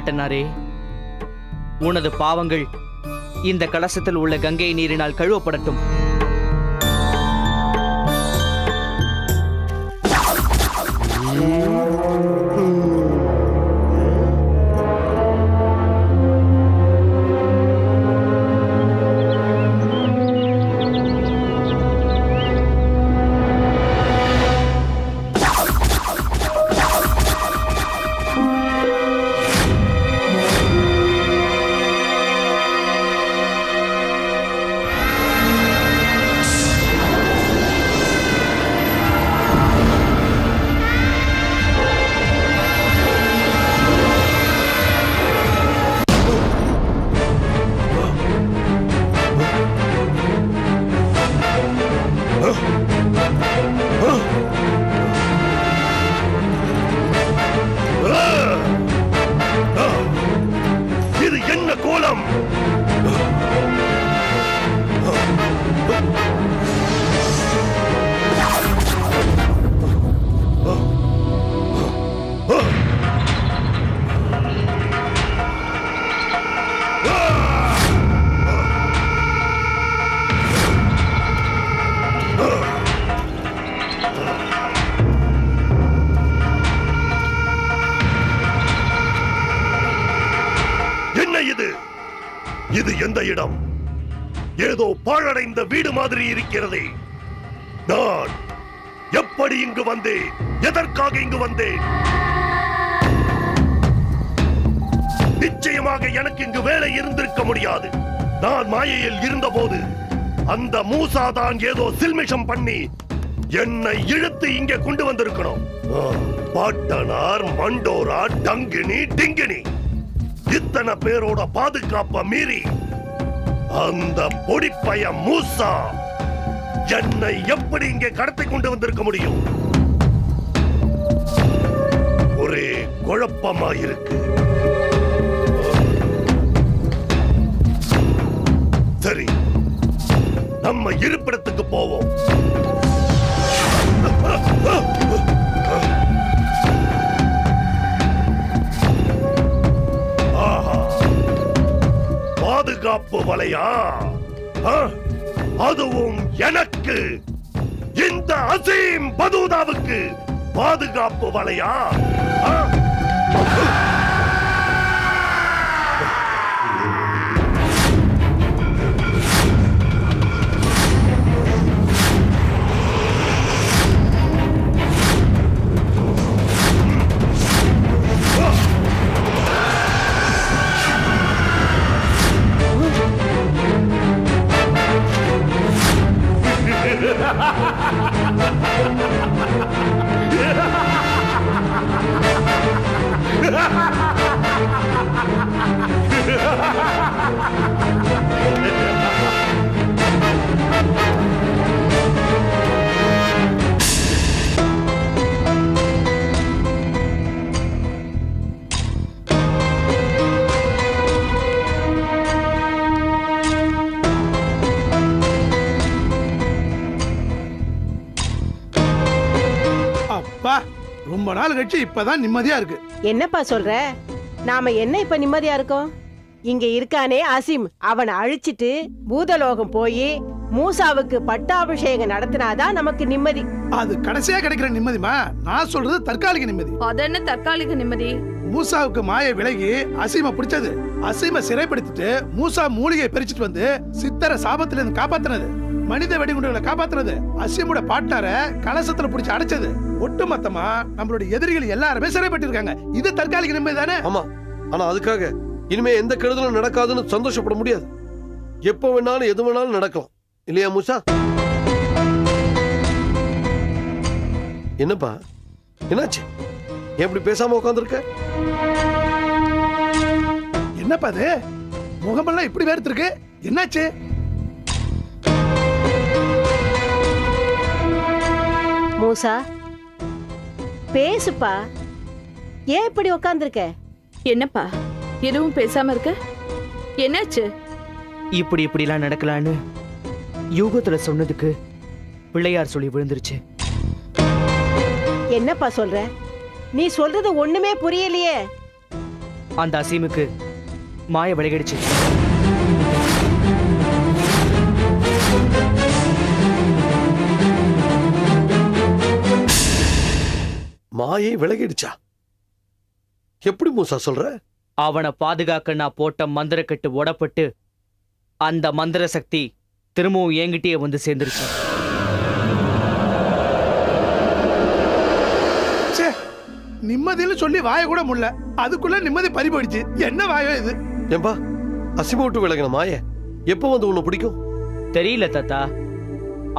பாட்டனாரே உனது பாவங்கள் இந்த கலசத்தில் உள்ள கங்கை நீரினால் கழுவப்படட்டும். இடம் ஏதோ பாழடைந்த வீடு மாதிரி இருக்கிறதே. நான் எப்படி இங்கு வந்தேன்? எதற்காக இங்கு வந்தேன்? நிச்சயமாக எனக்கு இங்கு வேலை இருந்திருக்க முடியாது. நான் மாயையில் இருந்தபோது அந்த மூசா தான் ஏதோ சில்மிஷம் பண்ணி என்னை இழுத்து இங்கே கொண்டு வந்திருக்கணும். பாட்டனார் மண்டோரா டங்கினி டிங்கினி. இத்தனை பேரோட பாதுகாப்ப மீறி அந்த பொடிப்பய மூசா என்னை எப்படி இங்கே கடத்தி கொண்டு வந்திருக்க முடியும்? ஒரே குழப்பமா இருக்கு. சரி நம்ம இருப்பிடத்துக்கு போவோம். பாதுகாப்பு வலையா அதுவும் எனக்கு. இந்த அசீம் பதூதாவுக்கு பாதுகாப்பு வலையா? அப்பா ரொம்ப நாள் கழிச்சு இப்பதான் நிம்மதியா இருக்கு. என்னப்பா சொல்ற? நாம என்ன இப்ப நிம்மதியா இருக்கோம்? இங்க இருக்கானே அசீம். அவனை அழிச்சிட்டு பூதலோகம் போய் மூசாவுக்கு பட்டாபிஷேகம் நடத்தினாதான் நமக்கு நிம்மதி. அது கடைசியா கிடைக்கிற நிம்மதிமா நான் சொல்றது தற்காலிக நிம்மதி. அதென்ன தற்காலிக நிம்மதி? மூசாவுக்கு மாய விலகி அசீம பிடிச்சது. அசீம சிறைப்படுத்திட்டு மூசா மூலிகை பறிச்சிட்டு வந்து சித்தர சாபத்துல இருந்து காப்பாத்துனது. மனித வெடிகுண்டுகளை காப்பாத்துனது அசீமோட பாட்னார கலசத்துல பிடிச்சு அடைச்சது. ஒட்டுமொத்தமா நம்மளுடைய எதிரிகள் எல்லாருமே சிறைப்பட்டிருக்காங்க. இது தற்காலிக நிம்மதி தானே? ஆமா. ஆனா அதுக்காக இனிமே எந்த கெடுதலும் நடக்காதுன்னு சந்தோஷப்பட முடியாது. எப்போ வேணாலும் எது வேணாலும் நடக்கலாம். இல்லையா மூசா? என்னப்பா? என்னாச்சு? ஏன் இப்படி பேசாம உட்காந்துருக்க என்னப்பா அது? முகமெல்லாம் இப்படி வேர்த்திருக்கு. என்னாச்சு? மூசா பேசுப்பா. ஏன் இப்படி உக்காந்துருக்க? என்னப்பா எதுவும் பேசாம இருக்க? என்னாச்சு? இப்படி இப்படிலாம் நடக்கலான்னு யூகத்துல சொன்னதுக்கு பிள்ளையார் சொல்லி விழுந்துருச்சு. என்னப்பா சொல்ற? நீ சொல்றது ஒண்ணுமே புரியலையே. அந்த அசீமுக்கு மாய விலகிடுச்சு. மாயை விலகிடுச்சா? எப்படி மூசா சொல்ற? அவனை பாதுகாக்க நான் போட்ட மந்திரக்கட்டு உடப்பட்டு அந்த மந்திர சக்தி திரும்பவும் என்கிட்டயே வந்து சேர்ந்துருச்சு. ச்சே நிம்மதின்னு சொல்லி வாய கூட முடியல அதுக்குள்ள நிம்மதி பறி போயிடுச்சு என்ன வாயோ இது? ஏன்பா அசிம விட்டு விலகின மாய எப்போ வந்து உன்னை பிடிக்கும்? தெரியல தாத்தா.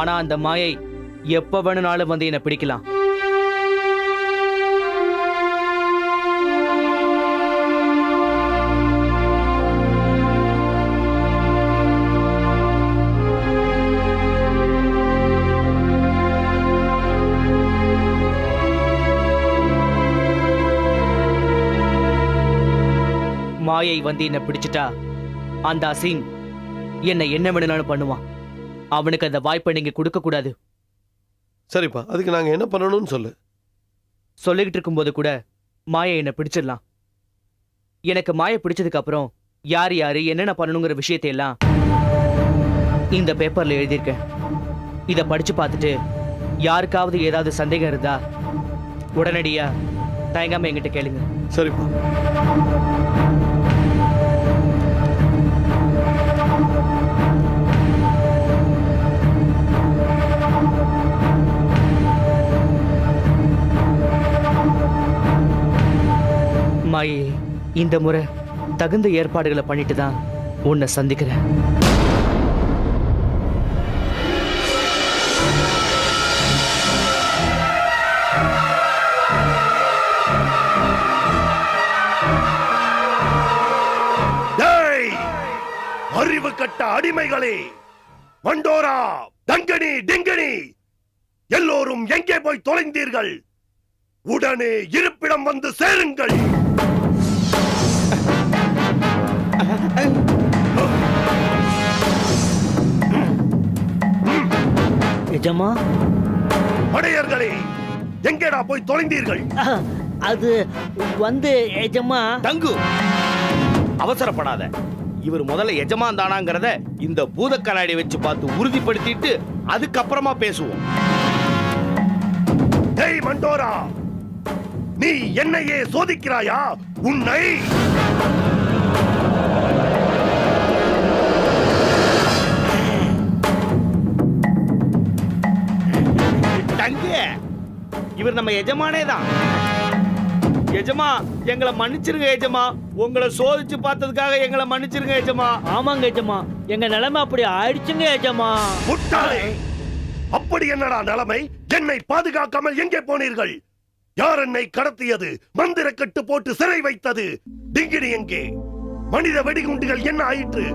ஆனா அந்த மாயை எப்ப வேணும்னாலும் வந்து என்னை பிடிக்கலாம். மாயை வந்து என்னை பிடிச்சிட்டா? அந்த அசீம் என்னை என்ன வேணும்னாலும் பண்ணுவான். அவனுக்கு அந்த வாய்ப்பை நீங்க கொடுக்க கூடாது. சரிப்பா அதுக்கு நாங்க என்ன பண்ணணும்னு சொல்லு. சொல்லிக்கிட்டு இருக்கும்போது கூட மாயை என்னை பிடிச்சிடலாம். எனக்கு மாயை பிடிச்சதுக்கு அப்புறம் யார் யாரு என்னென்ன பண்ணணுங்கிற விஷயத்தை எல்லாம் இந்த பேப்பர்ல எழுதியிருக்கேன். இத படிச்சு பார்த்துட்டு யாருக்காவது ஏதாவது சந்தேகம் இருந்தா உடனடியா தயங்காம என்கிட்ட கேளுங்க. சரிப்பா. மாயே இந்த முறை தகுந்த ஏற்பாடுகளை பண்ணிட்டு தான் உன்னை சந்திக்கிறேன். அறிவு கட்ட அடிமைகளே வண்டோரா தங்கனி டிங்கனி எல்லோரும் எங்கே போய் தொலைந்தீர்கள்? உடனே இருப்பிடம் வந்து சேருங்கள். நிஜமா? படையர்களே எங்கேடா போய் தொலைந்தீர்கள்? அது வந்து எஜமா தங்கு! அவசரப்படாத. இவர் முதல்ல எஜமான் தானாங்கிறத இந்த பூத கண்ணாடி வச்சு பார்த்து உறுதிப்படுத்திட்டு அதுக்கப்புறமா பேசுவோம். டேய் மண்டோரா! நீ என்னையே சோதிக்கிறாயா? உன்னை இவர் நம்ம எஜமானே தான் எஜமா எங்களை மன்னிச்சிருங்க எஜமா. உங்களை சோதிச்சு பார்த்ததுக்காக எங்களை மன்னிச்சிருங்க எஜமா. ஆமாங்க ஏஜமா எங்க நிலைமை அப்படி ஆயிடுச்சுங்க ஏஜமா முட்டாளே அப்படி என்னடா நிலைமை? என்னை பாதுகாக்காமல் எங்கே போனீர்கள்? யார் என்னை கடத்தியது? மந்திர கட்டு போட்டு சிறை வைத்தது. டிங்கிரி எங்கே? மனித வெடிகுண்டுகள் என்ன ஆயிற்று?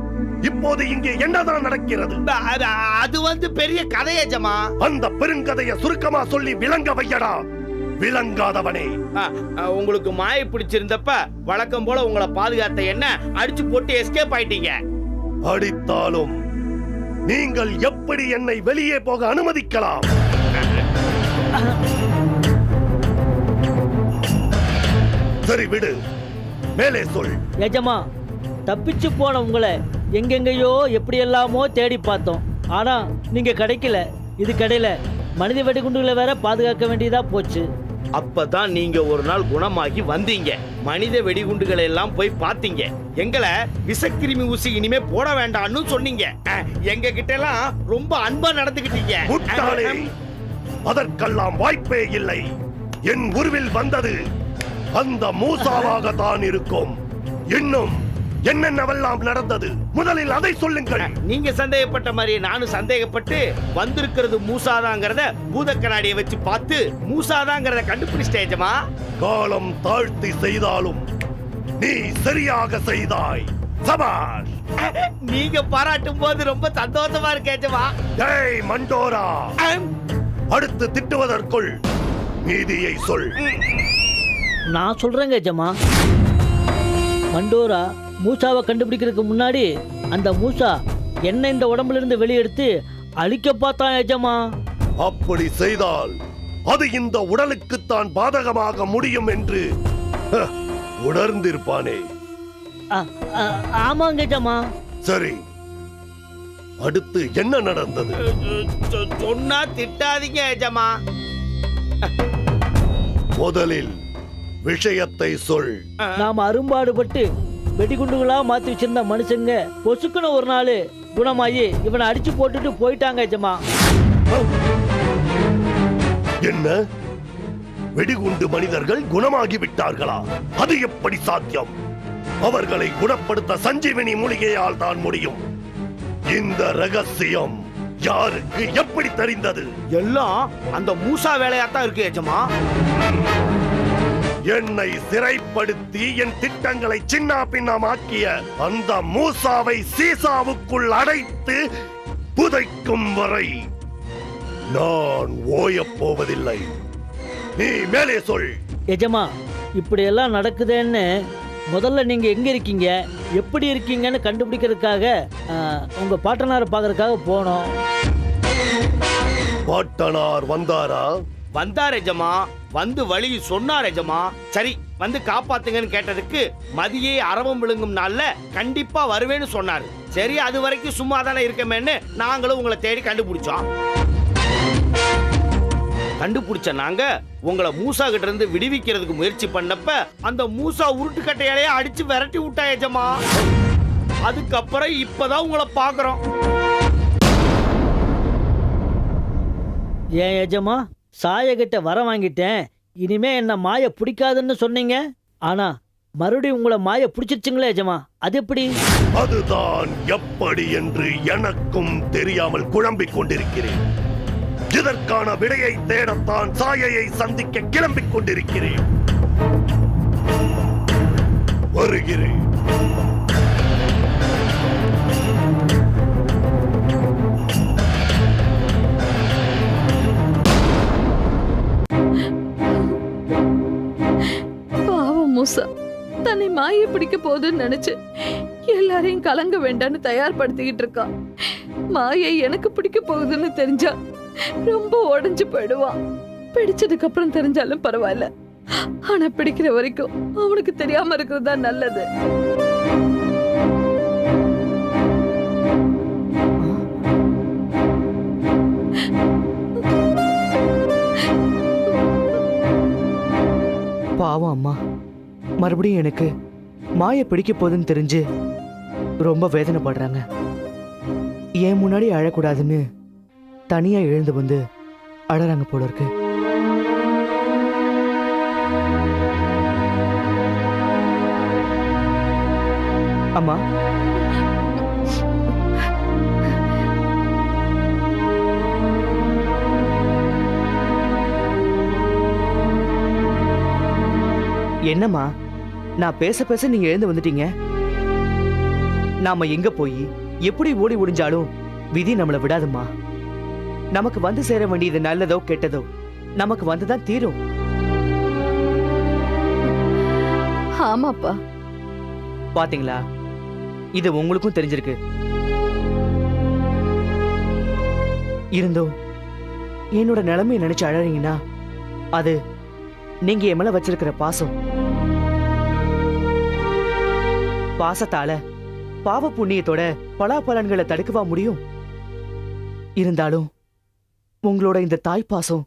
இப்போது இங்கே என்னதான் நடக்கிறது? அது அது வந்து பெரிய கதை எஜமா அந்த பெருங்கதையை சுருக்கமா சொல்லி விளங்க வையடா. விளங்காதவனே. உங்களுக்கு மாய பிடிச்சிருந்தப்ப வழக்கம் போல உங்களை பாதுகாத்த என்ன அடிச்சு போட்டு எஸ்கேப் ஆயிட்டீங்க. அடித்தாலும் நீங்கள் எப்படி என்னை வெளியே போக அனுமதிக்கலாம்? சரி விடு. மேலே சொல். ஏஜமா தப்பிச்சு போன உங்களை எங்கெங்கேயோ எப்படி எல்லாமோ தேடி பார்த்தோம். ஆனா நீங்க கிடைக்கல. இது கடையில மனித வெடிகுண்டுகளை வேற பாதுகாக்க வேண்டியதா போச்சு. அப்பதான் நீங்க ஒரு நாள் குணமாகி வந்தீங்க. மனித வெடிகுண்டுகளை எல்லாம் போய் பார்த்தீங்க. எங்களை விஷக்கிருமி ஊசி இனிமே போட வேண்டாம்னு சொன்னீங்க. எங்க கிட்ட எல்லாம் ரொம்ப அன்பா நடந்துக்கிட்டீங்க முட்டாளே. அதற்கெல்லாம் வாய்ப்பே இல்லை. என் உருவில் வந்தது அந்த மூசாவாக தான் இருக்கும். இன்னும் என்னென்னவெல்லாம் நடந்தது? முதலில் அதை சொல்லுங்கள். நீங்க சந்தேகப்பட்ட மாதிரி நானும் சந்தேகப்பட்டு வந்திருக்கிறது மூசாதாங்கிறத பூத கண்ணாடியை வச்சு பார்த்து மூசாதாங்கிறத கண்டுபிடிச்சிட்டேஜமா காலம் தாழ்த்தி செய்தாலும் நீ சரியாக செய்தாய். சபாஷ். நீங்க பாராட்டும் போது ரொம்ப சந்தோஷமா இருக்கேஜமா டேய் மண்டோரா. அடுத்து திட்டுவதற்குள் மீதியை சொல். நான் சொல்றேங்க ஏஜமா மண்டோரா மூசாவை கண்டுபிடிக்கிறதுக்கு முன்னாடி அந்த மூசா என்ன இந்த உடம்புல இருந்து வெளியெடுத்து அழிக்க பார்த்தான் ஏஜமா அப்படி செய்தால் அது இந்த உடலுக்குத்தான் பாதகமாக முடியும் என்று உணர்ந்திருப்பானே. ஆமாங்க ஏஜமா சரி அடுத்து என்ன நடந்தது? சொ- சொன்னா திட்டாதீங்க ஏஜமா முதலில் விஷயத்தை சொல். நாம அரும்பாடுபட்டு வெடிகுண்டுகளா மாத்தி வச்சிருந்த மனுஷங்க பொசுக்குன ஒரு நாள் குணமாயி இவனை அடிச்சு போட்டுட்டு போயிட்டாங்க ஏஜமா என்ன? வெடிகுண்டு மனிதர்கள் குணமாகி விட்டார்களா? அது எப்படி சாத்தியம்? அவர்களை குணப்படுத்த சஞ்சீவினி மூலிகையால் தான் முடியும். இந்த ரகசியம் யாருக்கு எப்படி தெரிந்தது? எல்லாம் அந்த மூசா வேலையாத்தான் இருக்கு ஏஜமா என்னை சிறைப்படுத்தி என் திட்டங்களை சின்ன பின்னமாக்கிய அந்த மூசாவை சீசாவுக்குள் அடைத்து புதைக்கும் வரை நான் ஓயப் போவதில்லை. நீ மேலே சொல். எஜமா இப்படி எல்லாம் நடக்குதேன்னு முதல்ல நீங்க எங்க இருக்கீங்க? எப்படி இருக்கீங்கன்னு கண்டுபிடிக்கிறதுக்காக உங்க பாட்டனாரை பார்க்கறதுக்காக போனோம். பாட்டனார் வந்தாரா? வந்தார் எஜமா. வந்து வழி சொன்னார் எஜமா. சரி வந்து காப்பாத்துங்கன்னு கேட்டதுக்கு மதியே அரவம் விழுங்கும் நாள்ல கண்டிப்பா வருவேன்னு சொன்னாரு. சரி அது வரைக்கும் சும்மா தானே இருக்கமேன்னு நாங்களும் உங்களை தேடி கண்டுபிடிச்சோம். கண்டுபிடிச்ச நாங்க உங்களை மூசா கிட்ட இருந்து விடுவிக்கிறதுக்கு முயற்சி பண்ணப்ப அந்த மூசா உருட்டு கட்டையாலேயே அடிச்சு விரட்டி விட்டா எஜமா. அதுக்கப்புறம் இப்பதான் உங்களை பாக்குறோம். ஏன் எஜமா? சாயகிட்ட வர வாங்கிட்டேன். இனிமே என்ன மாய பிடிக்காதுன்னு சொன்னீங்க? ஆனா மறுபடியும் உங்களை மாய பிடிச்சிருச்சுங்களே எஜமா. அது எப்படி? அதுதான் எப்படி என்று எனக்கும் தெரியாமல் குழம்பிக் கொண்டிருக்கிறேன். இதற்கான விடையை தேடத்தான் சாயையை சந்திக்க கிளம்பிக் கொண்டிருக்கிறேன். வருகிறேன். மூசா. தன்னை மாய பிடிக்க போகுதுன்னு நினைச்சு எல்லாரையும் கலங்க வேண்டான்னு தயார்படுத்திக்கிட்டு இருக்கான் மாயை எனக்கு பிடிக்க போகுதுன்னு தெரிஞ்சா ரொம்ப உடஞ்சு போயிடுவான் பிடிச்சதுக்கு அப்புறம் தெரிஞ்சாலும் பரவாயில்ல. ஆனா பிடிக்கிற வரைக்கும் அவனுக்கு தெரியாம இருக்கிறது தான் நல்லது. பாவம் அம்மா. மறுபடியும் எனக்கு மாயை பிடிக்க போகுதுன்னு தெரிஞ்சு ரொம்ப வேதனைப்படுறாங்க. என் முன்னாடி அழக்கூடாதுன்னு தனியாக எழுந்து வந்து அழறாங்க போல இருக்கு. அம்மா. என்னம்மா? நான் பேச பேச நீங்க எழுந்து வந்துட்டீங்க. நாம எங்க போய்? எப்படி ஓடி ஒளிஞ்சாலும் விதி நம்மள விடாதும்மா. நமக்கு வந்து சேர வேண்டியது நல்லதோ கெட்டதோ நமக்கு வந்துதான் தீரும். ஆமாப்பா. பாத்தீங்களா? இது உங்களுக்கும் தெரிஞ்சிருக்கு. இருந்தும் என்னோட நிலைமையை நினைச்சு அழறீங்கன்னா அது நீங்க என் மேல வச்சிருக்கிற பாசம். பாசத்தால பாவ புண்ணியத்தோட பலாபலன்களை தடுக்கவா முடியும்? இருந்தாலும் உங்களோட இந்த தாய் பாசம்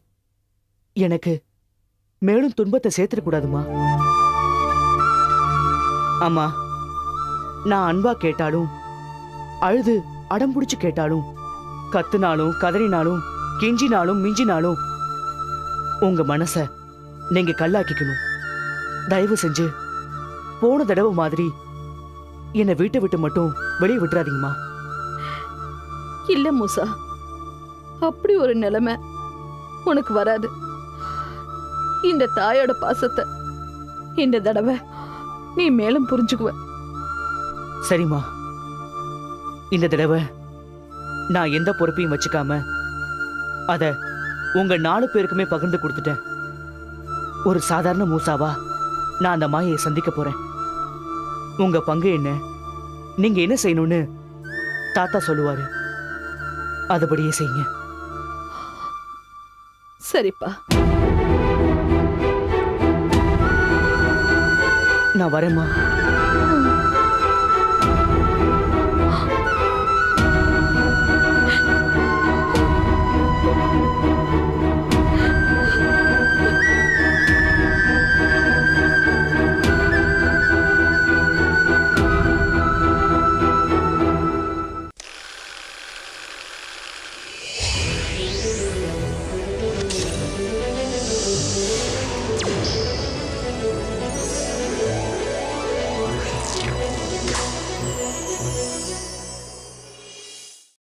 எனக்கு மேலும் துன்பத்தை சேர்த்துடக்கூடாதுமா? அம்மா நான் அன்பா கேட்டாலும் அழுது அடம்பிடிச்சு கேட்டாலும் கத்துனாலும் கதறினாலும் கெஞ்சினாலும் மிஞ்சினாலும் உங்க மனச நீங்க கல்லாக்கிக்கணும். தயவு செஞ்சு போன தடவை மாதிரி என்னை வீட்டை விட்டு மட்டும் வெளியே விட்டுறாதீங்கம்மா. இல்ல மூசா. அப்படி ஒரு நிலைமை உனக்கு வராது. இந்த தாயோட பாசத்தை இந்த தடவை நீ மேலும் புரிஞ்சுக்குவ. சரிம்மா. இந்த தடவை நான் எந்த பொறுப்பையும் வச்சுக்காம அத உங்க நாலு பேருக்குமே பகிர்ந்து கொடுத்துட்டேன். ஒரு சாதாரண மூசாவா நான் அந்த மாயை சந்திக்க போறேன். உங்க பங்கு என்ன? நீங்க என்ன செய்யணும்னு தாத்தா சொல்லுவாரு. அதுபடியே செய்யுங்க. சரிப்பா. நான் வரேம்மா.